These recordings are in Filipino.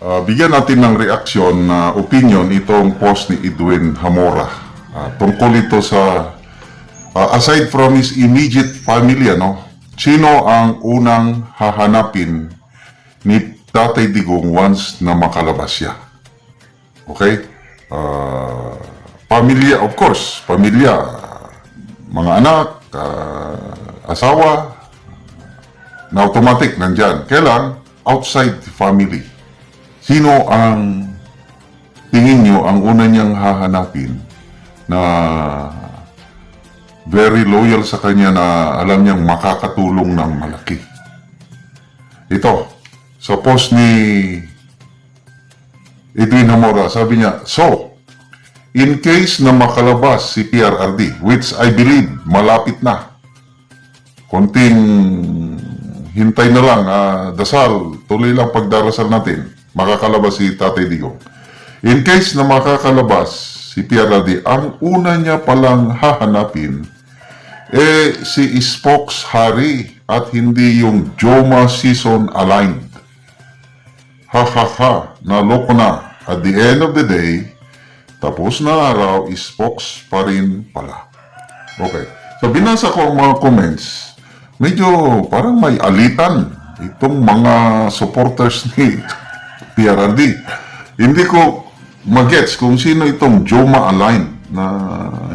Ah, bigyan natin ng reaksyon na opinion itong post ni Edwin Hamora. Ah, tungkol ito sa ah, aside from his immediate family, ano, sino ang unang hahanapin ni Tatay Digong once na makalabas siya? Okay? Ah, pamilya, of course, pamilya, mga anak, ah, asawa, na automatic nandyan. Kailan? Outside family. Sino ang tingin nyo ang una niyang hahanapin na very loyal sa kanya na alam niyang makakatulong ng malaki? Ito, sa post ni Edwin Hamora, sabi niya, So, in case na makalabas si PRRD, which I believe malapit na, konting hintay na lang, ah, dasal, tuloy lang pagdarasal natin, makakalabas si Tatay Digong. In case na makakalabas si PRRD, ang una niya palang hahanapin, eh, si Spokes Hari at hindi yung Joma season aligned. Ha ha ha, naloko na. At the end of the day, tapos na araw, Spokes pa rin pala. Okay. So, binasa ko ang mga comments. Medyo parang may alitan itong mga supporters ni PRRD. Hindi ko magets kung sino itong Joma Align na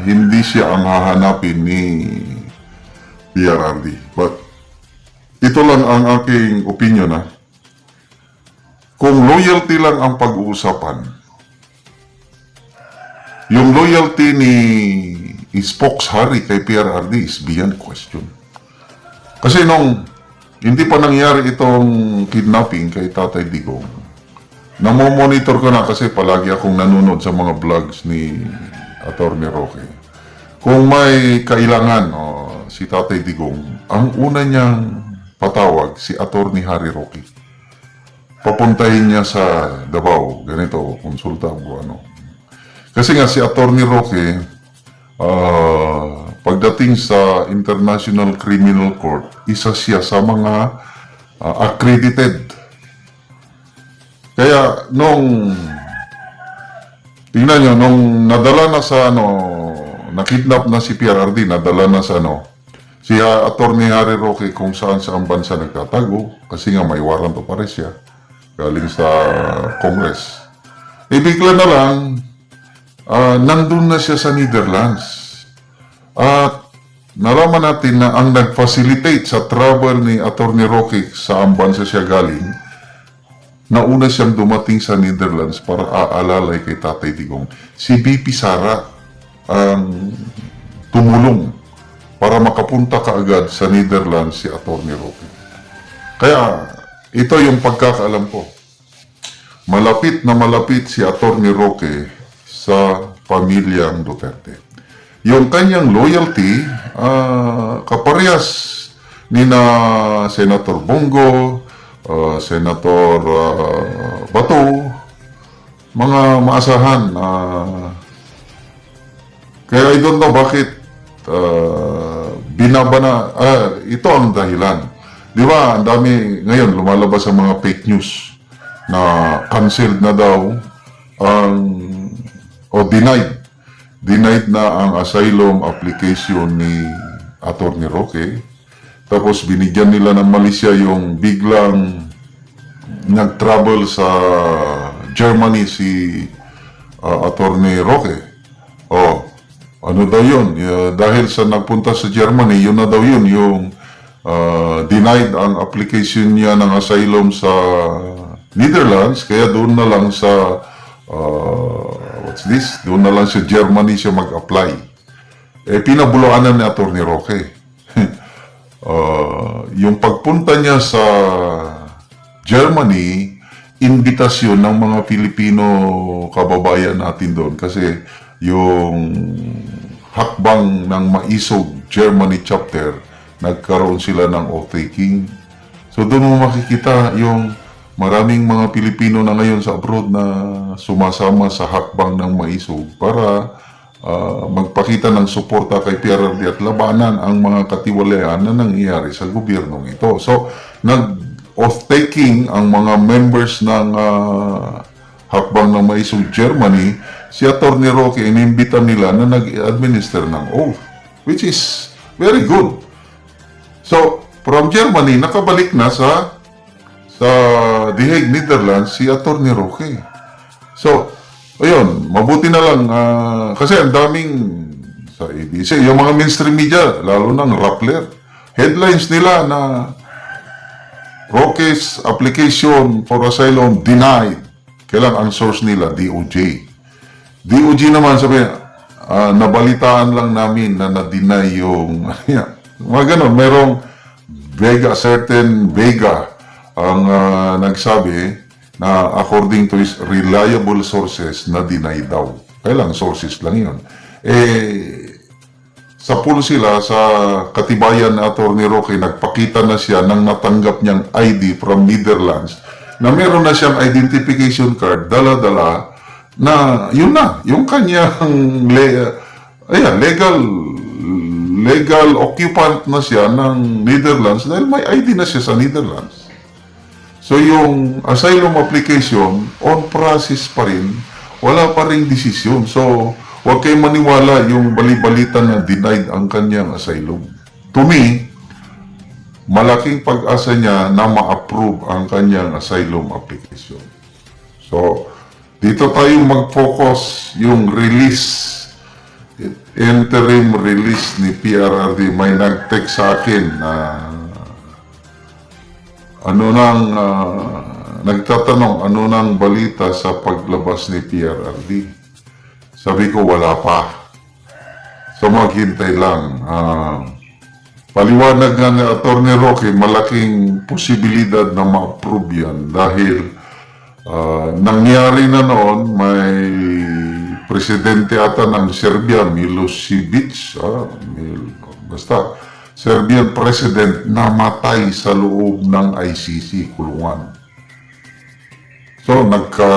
hindi siya ang hahanapin ni PRRD. But ito lang ang aking opinion ha. Kung loyalty lang ang pag-uusapan, yung loyalty ni Spokes Harry kay PRRD is beyond question. Kasi nung hindi pa nangyari itong kidnapping kay Tatay Digong, namomonitor ko na kasi palagi akong nanonood sa mga vlogs ni Atty. Roque. Kung may kailangan oh, si Tatay Digong, ang una niyang patawag si Atty. Harry Roque. Papuntahin niya sa Davao, ganito, konsulta o ano. Kasi nga si Atty. Roque, ah, pagdating sa International Criminal Court, isa siya sa mga ah, accredited. Kaya nung tingnan nyo, nung nadala na sa ano, nakidnap na si PRRD, nadala na sa ano, si uh, Atty. Harry Roque kung saan sa ang bansa nagtatago, kasi nga may warrant of arrest siya, galing sa Congress. E bigla na lang, ah, nandun na siya sa Netherlands. At nalaman natin na ang nag-facilitate sa travel ni Atty. Roque sa amban sa siya galing, nauna siyang dumating sa Netherlands para aalalay kay Tatay Digong. Si BP Sara ang tumulong para makapunta kaagad sa Netherlands si Atty. Roque. Kaya ito yung pagkakaalam ko. Malapit na malapit si Atty. Roque sa pamilyang Duterte yung kanyang loyalty, ah, kaparehas ni na Senator Bongo, ah, Senator ah, Bato, mga maasahan. ah, kaya I don't know bakit ah, binabana, ah, ito ang dahilan. Di ba, ang dami ngayon lumalabas ang mga fake news na canceled na daw ang o denied denied na ang asylum application ni Atty. Roque. Tapos binigyan nila ng Malaysia yung biglang nag-travel sa Germany si uh, Atty. Roque. Oh, ano daw yun? Uh, dahil sa nagpunta sa Germany, yun na daw yun, yung uh, denied ang application niya ng asylum sa Netherlands, kaya doon na lang sa uh, what's this? Doon na lang sa Germany siya mag-apply. Eh, pinabulaanan ni Atty. Roque. Uh, yung pagpunta niya sa Germany, imbitasyon ng mga Pilipino kababayan natin doon kasi yung hakbang ng Maisog Germany chapter, nagkaroon sila ng oath-taking. So doon mo makikita yung maraming mga Pilipino na ngayon sa abroad na sumasama sa hakbang ng Maisog para ah, magpakita ng suporta kay PRRD at labanan ang mga katiwalian na nangyayari sa gobyernong ito. So, nag off-taking ang mga members ng ah, Hakbang na Maisog Germany, si Atty. Roque, inimbita nila na nag-administer ng oath, which is very good. So, from Germany, nakabalik na sa sa The Hague, Netherlands, si Atty. Roque. So, ayun, mabuti na lang, ah, kasi ang daming sa ABC, yung mga mainstream media, lalo ng Rappler, headlines nila na Roque's application for asylum denied. Kailan ang source nila? DOJ. DOJ naman sabi, ah, nabalitaan lang namin na na-deny yung, yeah, mga ganun, merong Vega, certain Vega ang ah, nagsabi na according to his reliable sources na deny daw. Kailang sources lang yun. Eh, sa pool sila sa katibayan na Atty. Roque, nagpakita na siya ng natanggap niyang ID from Netherlands na meron na siyang identification card, dala-dala, na yun na, yung kanyang le, ayan, legal legal occupant na siya ng Netherlands dahil may ID na siya sa Netherlands. So yung asylum application, on process pa rin, wala pa rin desisyon. So, huwag kayong maniwala yung balibalita na denied ang kanyang asylum. To me, malaking pag-asa niya na ma-approve ang kanyang asylum application. So, dito tayo mag-focus yung release, interim release ni PRRD. May nag-text sa akin na ano nang ah, nagtatanong ano nang balita sa paglabas ni PRRD. Sabi ko wala pa. So maghintay lang. Ah, paliwanag nga ni Atty. Roque, malaking posibilidad na ma-approve yan dahil ah, nangyari na noon may presidente ata ng Serbia, Milosevic, ah, Mil, basta, Serbian president namatay sa loob ng ICC kulungan. So, nagka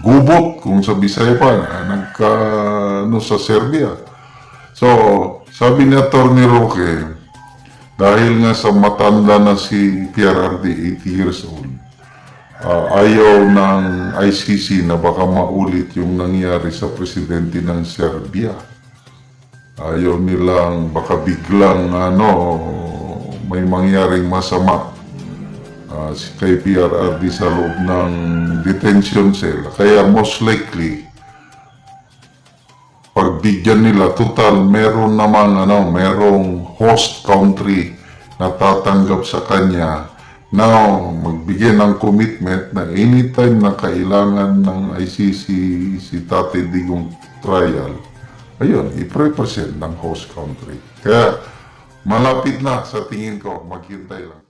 gubot, kung sa Bisaya pa, nagka ano, sa Serbia. So, sabi ni Atty. Roque, dahil nga sa matanda na si PRRD, 80 years old, ah, ayaw ng ICC na baka maulit yung nangyari sa presidente ng Serbia. Ayaw nilang baka biglang ano, may mangyaring masama ah, si kay PRRD sa loob ng detention cell. Kaya most likely, pagbigyan nila, total, meron naman, ano, merong host country na tatanggap sa kanya Now, magbigay ng commitment na anytime na kailangan ng ICC si Tate Digong trial, ayun, i-represent ng host country. Kaya, malapit na sa tingin ko, maghintay lang.